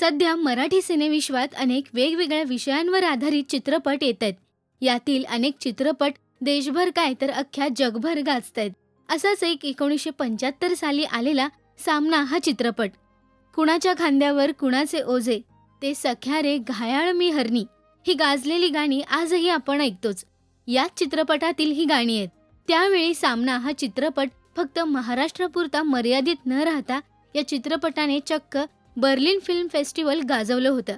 सध्या मराठी सिनेविश्वात अनेक वेगवेगळ्या विषयांवर आधारित चित्रपट येत आहेत यातील अनेक चित्रपट देशभर काय तर अख्ख्या जगभर गाजत आहेत असाच एक एकोणीसशे पंच्याहत्तर साली आलेला सामना हा चित्रपट. कुणाच्या खांद्यावर कुणाचे ओझे ते सख्या रे घायाळ मी हरणी ही गाजलेली गाणी आजही आपण ऐकतोच. याच चित्रपटातील ही गाणी आहेत. त्यावेळी सामना हा चित्रपट फक्त महाराष्ट्रापुरता मर्यादित न राहता या चित्रपटाने चक्क बर्लिन फिल्म फेस्टिवल गाजवलं होतं.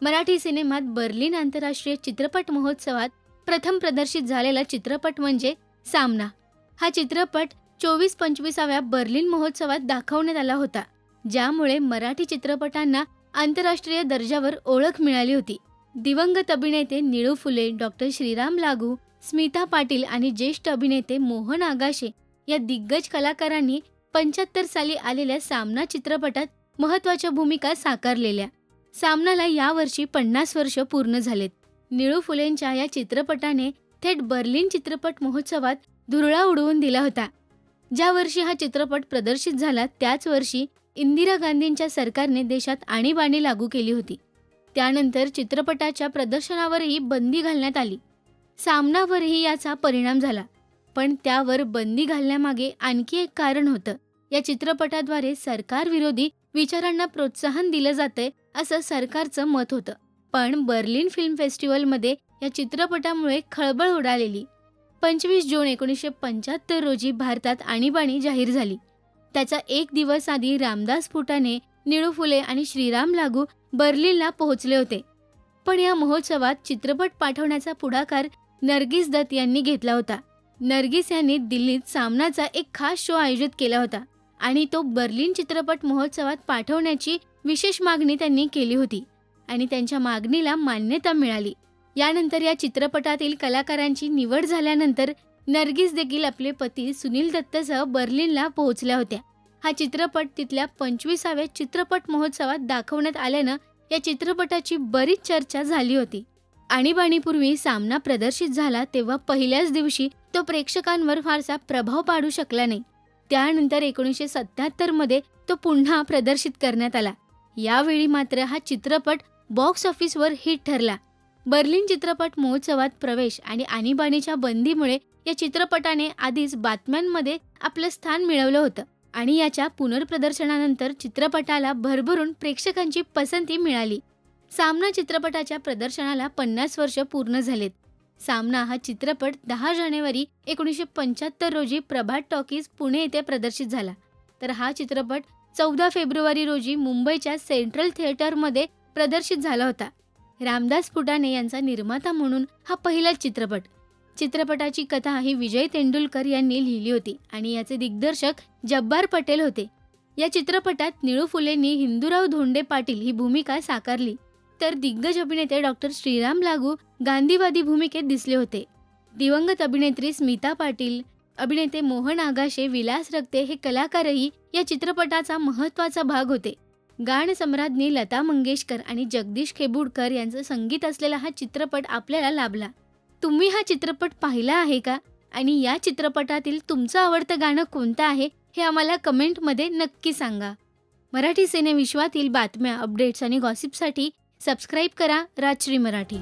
मराठी सिनेमात बर्लिन आंतरराष्ट्रीय चित्रपट महोत्सवात प्रथम प्रदर्शित झालेला चित्रपट म्हणजे सामना. हा चित्रपट चोवीस पंचवीसाव्या बर्लिन महोत्सवात दाखवण्यात आला होता ज्यामुळे मराठी चित्रपटांना आंतरराष्ट्रीय दर्जावर ओळख मिळाली होती. दिवंगत अभिनेते निळू फुले डॉक्टर श्रीराम लागू स्मिता पाटील आणि ज्येष्ठ अभिनेते मोहन आगाशे या दिग्गज कलाकारांनी पंच्याहत्तर साली आलेल्या सामना चित्रपटात महत्त्वाच्या भूमिका साकारलेल्या. सामनाला यावर्षी पन्नास वर्ष पूर्ण झालेत. निळू फुलेंच्या या चित्रपटाने थेट बर्लिन चित्रपट महोत्सवात धुरळा उडवून दिला होता. ज्या वर्षी हा चित्रपट प्रदर्शित झाला त्याच वर्षी इंदिरा गांधींच्या सरकारने देशात आणीबाणी लागू केली होती. त्यानंतर चित्रपटाच्या प्रदर्शनावरही बंदी घालण्यात आली. सामनावरही याचा परिणाम झाला. पण त्यावर बंदी घालण्यामागे आणखी एक कारण होतं. या चित्रपटाद्वारे सरकारविरोधी विचारांना प्रोत्साहन दिलं जातंय असं सरकारचं मत होतं. पण बर्लिन फिल्म फेस्टिवलमध्ये या चित्रपटामुळे खळबळ उडालेली. पंचवीस जून एकोणीसशे पंच्याहत्तर रोजी भारतात आणीबाणी जाहीर झाली. त्याचा एक दिवस आधी रामदास फुटाने निळू फुले आणि श्रीराम लागू बर्लिनला पोहोचले होते. पण या महोत्सवात चित्रपट पाठवण्याचा पुढाकार नर्गिस दत्त यांनी घेतला होता. नर्गिस यांनी दिल्लीत सामनाचा एक खास शो आयोजित केला होता. आणि तो बर्लिन चित्रपट महोत्सवात पाठवण्याची विशेष मागणी त्यांनी केली होती. आणि त्यांच्या मागणीला मान्यता मिळाली. यानंतर या चित्रपटातील कलाकारांची निवड झाल्यानंतर नर्गिस देखील आपले पती सुनील दत्तसह बर्लिनला पोहोचल्या होत्या. हा चित्रपट तिथल्या पंचवीसाव्या चित्रपट महोत्सवात दाखवण्यात आल्यानं या चित्रपटाची बरीच चर्चा झाली होती. आणीबाणीपूर्वी सामना प्रदर्शित झाला तेव्हा पहिल्याच दिवशी तो प्रेक्षकांवर फारसा प्रभाव पाडू शकला नाही. त्यानंतर एकोणीसशे सत्त्याहत्तरमध्ये तो पुन्हा प्रदर्शित करण्यात आला. यावेळी मात्र हा चित्रपट बॉक्स ऑफिसवर हिट ठरला. बर्लिन चित्रपट महोत्सवात प्रवेश आणि आणीबाणीच्या बंदीमुळे या चित्रपटाने आधीच बातम्यांमध्ये आपलं स्थान मिळवलं होतं आणि याच्या पुनर्प्रदर्शनानंतर चित्रपटाला भरभरून प्रेक्षकांची पसंती मिळाली. सामना चित्रपटाच्या प्रदर्शनाला पन्नास वर्ष पूर्ण झालेत. सामना हा चित्रपट दहा जानेवारी एकोणीसशे पंच्याहत्तर रोजी प्रभात टॉकीज पुणे येथे प्रदर्शित झाला. तर हा चित्रपट चौदा फेब्रुवारी रोजी मुंबईच्या सेंट्रल थिएटरमध्ये प्रदर्शित झाला होता. रामदास फुटाणे यांचा निर्माता म्हणून हा पहिलाच चित्रपट. चित्रपटाची कथा ही विजय तेंडुलकर यांनी लिहिली होती आणि याचे दिग्दर्शक जब्बार पटेल होते. या चित्रपटात निळू फुलेंनी हिंदूराव धोंडे पाटील ही भूमिका साकारली. तर दिग्गज अभिनेते डॉक्टर श्रीराम लागू गांधीवादी भूमिकेत दिसले होते. दिवंगत अभिनेत्री स्मिता पाटील अभिनेते मोहन आगाशे विलास रक्ते हे कलाकारही या चित्रपटाचा महत्त्वाचा भाग होते. गाण सम्राज्ञी लता मंगेशकर आणि जगदीश खेबुडकर यांचं संगीत असलेला हा चित्रपट आपल्याला लाभला. तुम्ही हा चित्रपट पाहिला आहे का? आणि या चित्रपटातील तुमचं आवडतं गाणं कोणतं आहे हे आम्हाला कमेंटमध्ये नक्की सांगा. मराठी सिनेविश्वातील बातम्या अपडेट्स आणि गॉसिपसाठी सबस्क्राईब करा राजश्री मराठी.